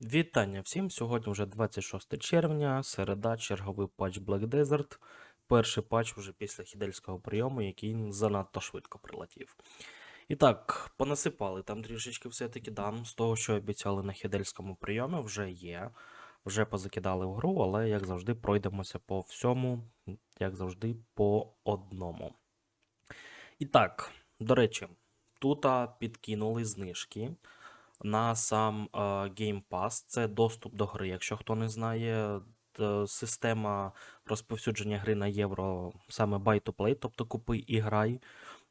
Вітання всім! Сьогодні вже 26 червня, середа, черговий патч Black Desert. Перший патч вже після хідельського прийому, який занадто швидко прилетів. І так, понасипали там трішечки все-таки дан. З того, що обіцяли на хідельському прийомі, вже є. Вже позакидали в гру, але як завжди, пройдемося по всьому, як завжди, по одному. І так, до речі, тут підкинули знижки на сам е, Game Pass. Це доступ до гри. Якщо хто не знає, система розповсюдження гри на євро саме buy to play, тобто купи і грай.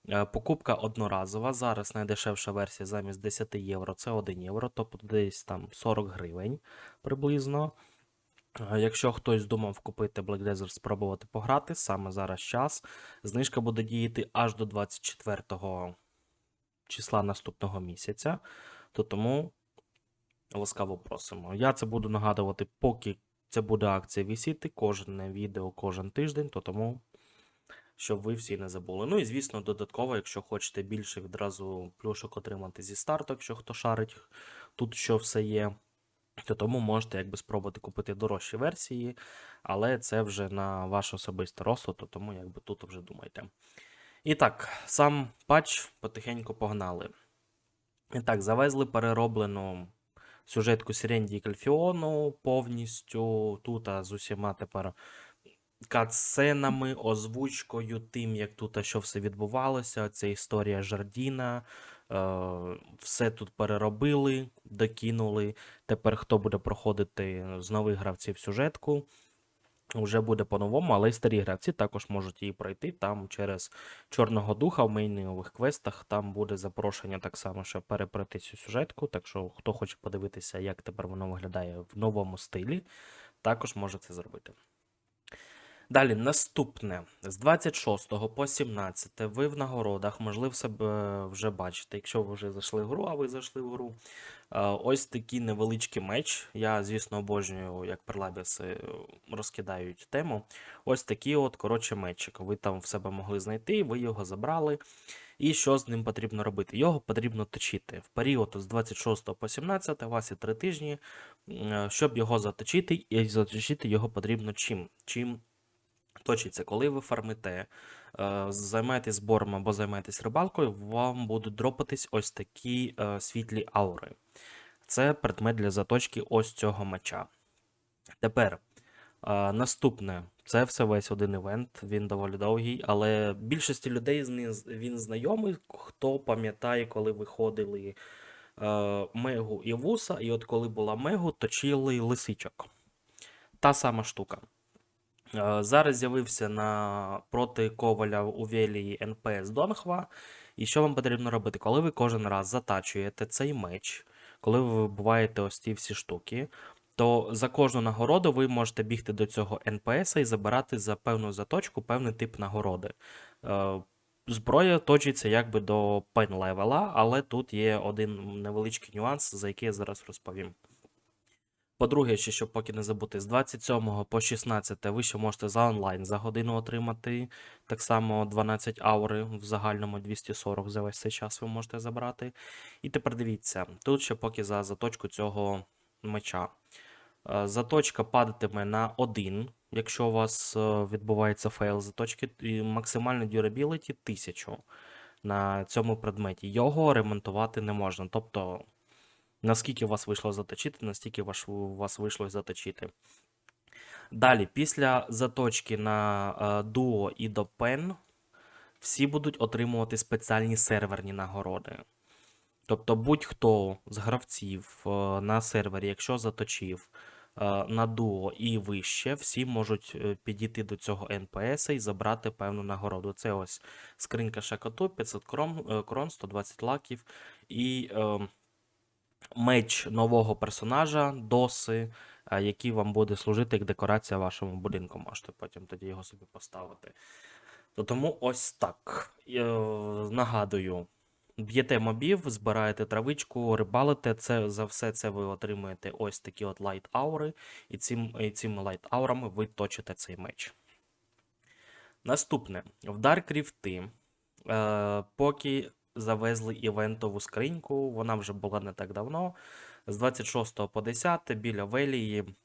Е, Покупка одноразова. Зараз найдешевша версія замість 10 євро це 1 євро, тобто десь там 40 гривень приблизно. Е, Якщо хтось думав купити Black Desert, спробувати пограти, саме зараз час. Знижка буде діяти аж до 24 числа наступного місяця. То тому ласкаво просимо. Я це буду нагадувати, поки це буде акція висіти, кожне відео, кожен тиждень, то тому, щоб ви всі не забули. Ну і звісно, додатково, якщо хочете більше відразу плюшок отримати зі старту, якщо хто шарить, тут що все є. То тому можете якби спробувати купити дорожчі версії, але це вже на ваш особистий розсуд, то тому якби тут вже думайте. І так, сам патч потихеньку погнали. Так, завезли перероблену сюжетку Сіренді Кальфіону повністю. Тут з усіма тепер катсценами, озвучкою, тим, як тут що все відбувалося. Це історія Жардіна. Е, все тут переробили, докинули. Тепер хто буде проходити з нових гравців сюжетку, вже буде по-новому, але й старі гравці також можуть її пройти там через Чорного духа в мейнівих квестах. Там буде запрошення так само, щоб перепройти цю сюжетку. Так що, хто хоче подивитися, як тепер воно виглядає в новому стилі, також може це зробити. Далі, наступне. З 26 по 17 ви в нагородах, можливо, себе вже бачите, якщо ви вже зайшли в гру, а ви зайшли в гру. Е, Ось такий невеличкий меч. Я, звісно, обожнюю, як перлабіси розкидають тему. Ось такий от, коротше, мечик. Ви там в себе могли знайти, ви його забрали. І що з ним потрібно робити? Його потрібно точити. В період з 26 по 17 у вас є 3 тижні. Щоб його заточити, і заточити його потрібно чим? Чим точиться, коли ви фармите, е, займаєтесь збором або займаєтесь рибалкою, вам будуть дропатись ось такі е, світлі аури. Це предмет для заточки ось цього меча. Тепер е, наступне. Це все весь один івент, він доволі довгий, але більшості людей він знайомий, хто пам'ятає, коли виходили е, Мегу і Вуса, і от коли була Мегу, точили лисичок. Та сама штука. Е, Зараз з'явився на проти Коваля у Велії НПС Донхва. І що вам потрібно робити? Коли ви кожен раз затачуєте цей меч, коли ви вибиваєте ось ці всі штуки, то за кожну нагороду ви можете бігти до цього НПС і забирати за певну заточку певний тип нагороди. Е, Зброя точиться якби до пен левела, але тут є один невеличкий нюанс, за який я зараз розповім. По-друге, ще щоб поки не забути, з 27 по 16 ви ще можете за онлайн за годину отримати. Так само 12 аури в загальному 240 за весь цей час ви можете забрати. І тепер дивіться, тут ще поки за заточку цього меча. Е, Заточка падатиме на 1, якщо у вас е, відбувається фейл заточки, і максимальна durability 1000 на цьому предметі. Його ремонтувати не можна. Тобто Наскільки у вас вийшло заточити, настільки у вас вийшло заточити. Далі, після заточки на е, Duo і до Pen, всі будуть отримувати спеціальні серверні нагороди. Тобто будь-хто з гравців е, на сервері, якщо заточив е, на Duo і вище, всі можуть е, підійти до цього NPS і забрати певну нагороду. Це ось скринька Шакоту, 500 крон, е, крон 120 лаків і. Меч нового персонажа, доси, е, який вам буде служити як декорація вашому будинку. Можете потім тоді його собі поставити. То тому ось так. Е, Нагадую. Б'єте мобів, збираєте травичку, рибалите. Це за все це ви отримуєте ось такі от лайт аури, і цим, і цими лайт аурами ви точите цей меч. Наступне. В Dark Ріфти, е, поки завезли івентову скриньку, вона вже була не так давно. З 26 по 10 біля Велії,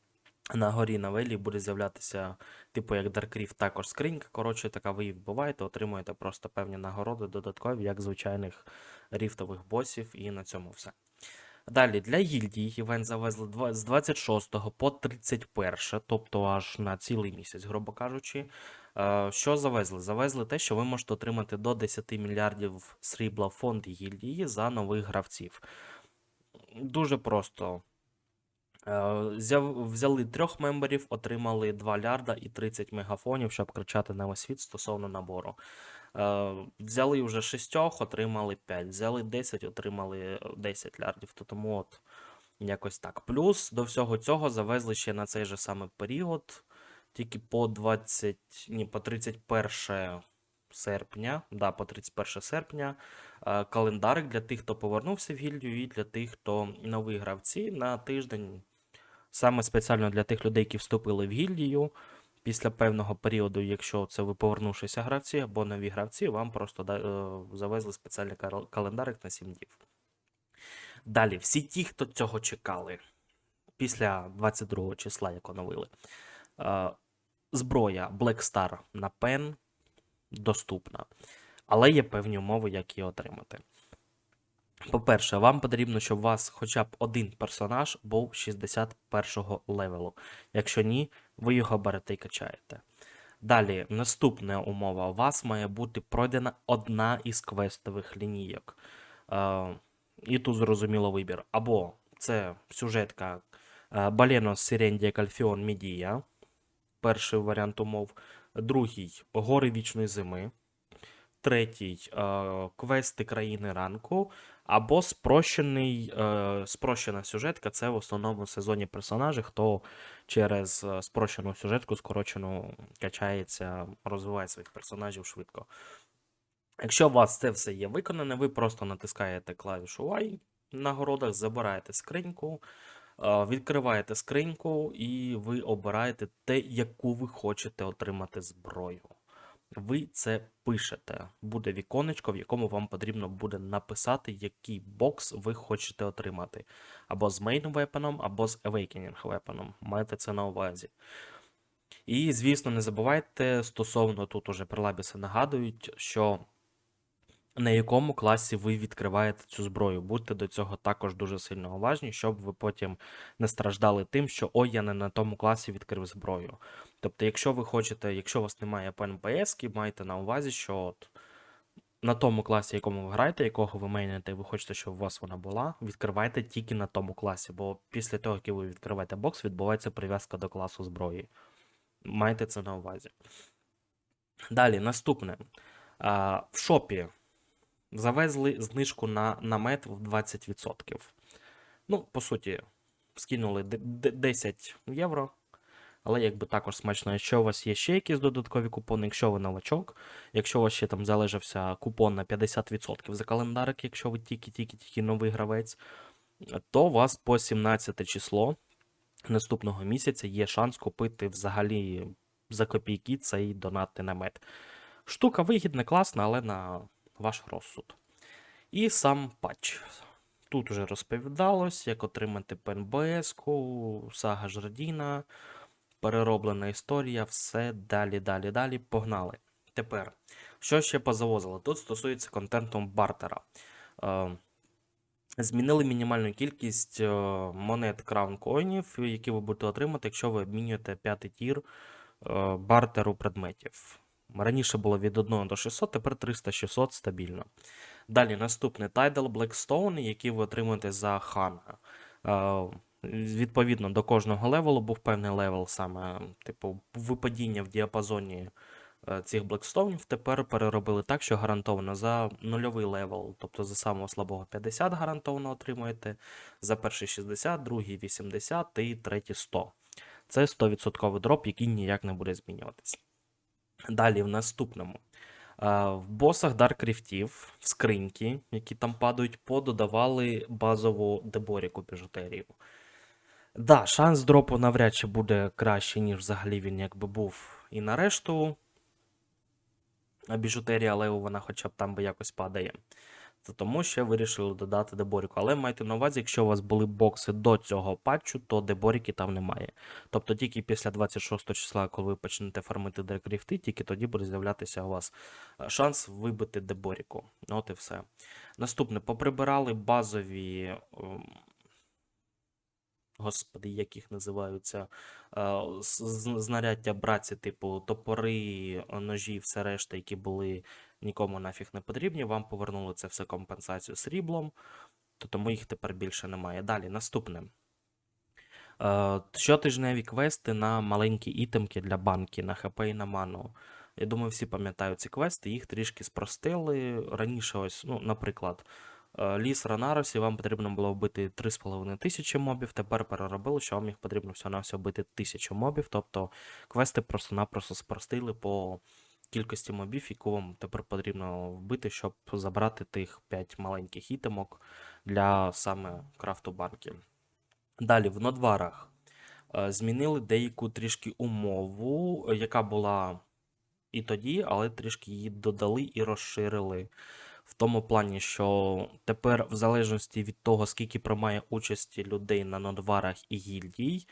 на горі на Велії буде з'являтися, типу як Dark також скринька. Коротше, така ви її вбиваєте, отримуєте просто певні нагороди додаткові, як звичайних ріфтових босів, і на цьому все. Далі для гільдії івент завезли з 26 по 31, тобто аж на цілий місяць, грубо кажучи. Е, Що завезли? Завезли те, що ви можете отримати до 10 мільярдів срібла фонд гільдії за нових гравців. Дуже просто. Е, Взяли трьох мемберів, отримали 2 лярда і 30 мегафонів, щоб кричати на весь світ стосовно набору. Е, Взяли вже шістьох, отримали 5. Взяли 10, отримали е, 10 лярдів. То тому от якось так. Плюс до всього цього завезли ще на цей же самий період, тільки по 20, ні, по 31 серпня, да, по 31 серпня, е, календарик для тих, хто повернувся в гільдію, і для тих, хто нові гравці на тиждень. Саме спеціально для тих людей, які вступили в гільдію. Після певного періоду, якщо це ви повернувшися гравці або нові гравці, вам просто е, завезли спеціальний календарик на 7 днів. Далі, всі ті, хто цього чекали після 22 числа, як оновили, е, зброя Black Star на пен доступна, але є певні умови, як її отримати. По-перше, вам потрібно, щоб у вас хоча б один персонаж був 61 левелу. Якщо ні, ви його берете і качаєте. Далі, наступна умова. У вас має бути пройдена одна із квестових лінійок. Е, і тут зрозуміло вибір. Або це сюжетка Балено Сирендія Кальфіон Мідія. Перший варіант умов. Другий Гори вічної зими. Третій е, квести країни ранку. Або спрощений, е, спрощена сюжетка це в основному сезоні персонажі, хто через е, спрощену сюжетку, скорочену, качається, розвиває своїх персонажів швидко. Якщо у вас це все є виконане, ви просто натискаєте клавішу Y на нагородах, забираєте скриньку, відкриваєте скриньку і ви обираєте те, яку ви хочете отримати зброю. Ви це пишете. Буде віконечко, в якому вам потрібно буде написати, який бокс ви хочете отримати. Або з Main Weapon, або з Awakening Weapon. Майте це на увазі. І, звісно, не забувайте стосовно тут уже прилабіси нагадують, що на якому класі ви відкриваєте цю зброю. Будьте до цього також дуже сильно уважні, щоб ви потім не страждали тим, що ой, я не на тому класі відкрив зброю. Тобто, якщо ви хочете, якщо у вас немає ПНПС, майте на увазі, що от на тому класі, якому ви граєте, якого ви мейните, і ви хочете, щоб у вас вона була, відкривайте тільки на тому класі, бо після того, як ви відкриваєте бокс, відбувається прив'язка до класу зброї. Майте це на увазі. Далі, наступне. В шопі завезли знижку на намет в 20%. Ну, по суті, скинули де- де- 10 євро. Але якби також смачно, якщо у вас є ще якісь додаткові купони, якщо ви новачок, якщо у вас ще там залежався купон на 50% за календарик, якщо ви тільки-тільки-тільки новий гравець, то у вас по 17 число наступного місяця є шанс купити взагалі за копійки цей донатний намет. Штука вигідна, класна, але на ваш розсуд. І сам патч. Тут вже розповідалось, як отримати ПНБС-ку, сага Жардіна, перероблена історія, все далі, далі, далі. Погнали. Тепер, що ще позавозили? Тут стосується контенту бартера. Е, Змінили мінімальну кількість е, монет Crown коїнів, які ви будете отримати, якщо ви обмінюєте п'ятий тір е, бартеру предметів. Раніше було від 1 до 600, тепер 300-600 стабільно. Далі наступний Tidal Blackstone, який ви отримуєте за хана. Е, Відповідно до кожного левелу був певний левел, саме типу випадіння в діапазоні е, цих блекстоунів. Тепер переробили так, що гарантовано за нульовий левел, тобто за самого слабого 50 гарантовано отримуєте, за перший 60, другий 80 і третій 100. Це 100% дроп, який ніяк не буде змінюватись. Далі в наступному. В босах даркріфтів, в скриньки, які там падають, пододавали базову деборіку біжутерію. Да, шанс дропу навряд чи буде кращий, ніж взагалі він якби був і на решту. Біжутерія, але вона хоча б там би якось падає. Це тому ще вирішили додати деборіку. Але майте на увазі, якщо у вас були бокси до цього патчу, то деборіки там немає. Тобто тільки після 26 числа, коли ви почнете фармити декріфти, тільки тоді буде з'являтися у вас е, шанс вибити деборіку. От і все. Наступне, поприбирали базові. ем, Господи, як їх називаються е, знаряддя браці, типу топори, ножі, все решта, які були нікому нафіг не потрібні. Вам повернули це все компенсацію сріблом, то тому їх тепер більше немає. Далі, наступне. Е, Щотижневі квести на маленькі ітемки для банки, на ХП і на ману. Я думаю, всі пам'ятають ці квести, їх трішки спростили. Раніше, ось, ну, наприклад, е, ліс Ранаросі вам потрібно було вбити 3,5 тисячі мобів, тепер переробили, що вам їх потрібно всього-навсього вбити 1000 мобів. Тобто квести просто-напросто спростили по кількості мобів, яку вам тепер потрібно вбити, щоб забрати тих 5 маленьких ітемок для саме крафту банки. Далі, в нодварах е, змінили деяку трішки умову, яка була і тоді, але трішки її додали і розширили. В тому плані, що тепер, в залежності від того, скільки приймає участі людей на нодварах і гільдій,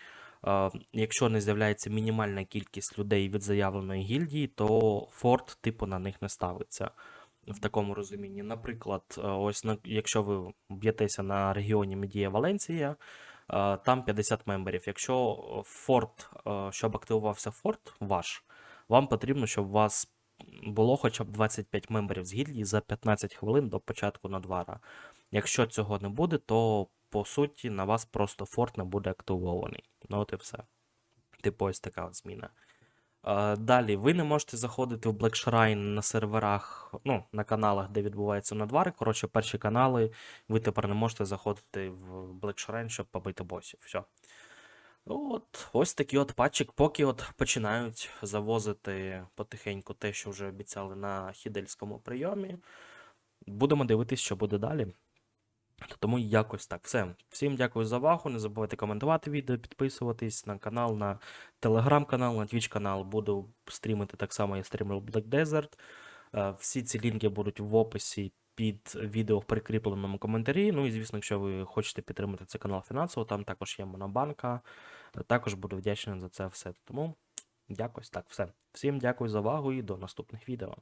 якщо не з'являється мінімальна кількість людей від заявленої гільдії, то форт типу на них не ставиться. В такому розумінні. Наприклад, е, ось на, якщо ви б'єтеся на регіоні Медія Валенція, е, там 50 мемберів. Якщо форт, е, щоб активувався форт ваш, вам потрібно, щоб у вас було хоча б 25 мемберів з гільдії за 15 хвилин до початку надвара. Якщо цього не буде, то по суті на вас просто форт не буде активований. Ну от і все. Типу, ось така от зміна. Далі, ви не можете заходити в Black Shrine на серверах, ну, на каналах, де відбуваються надвари. Коротше, перші канали, ви тепер не можете заходити в Black Shrine, щоб побити босів. Все. От, ось такий от патчик, поки от починають завозити потихеньку те, що вже обіцяли на хідельському прийомі. Будемо дивитись, що буде далі. Тому якось так. Все. Всім дякую за увагу. Не забувайте коментувати відео, підписуватись на канал, на телеграм-канал, на твіч канал. Буду стрімити так само, я стрімлю Black Desert. Е, Всі ці лінки будуть в описі під відео в прикріпленому коментарі. Ну і звісно, якщо ви хочете підтримати цей канал фінансово, там також є монобанка. Е, Також буду вдячний за це все. Тому якось так, все. Всім дякую за увагу і до наступних відео.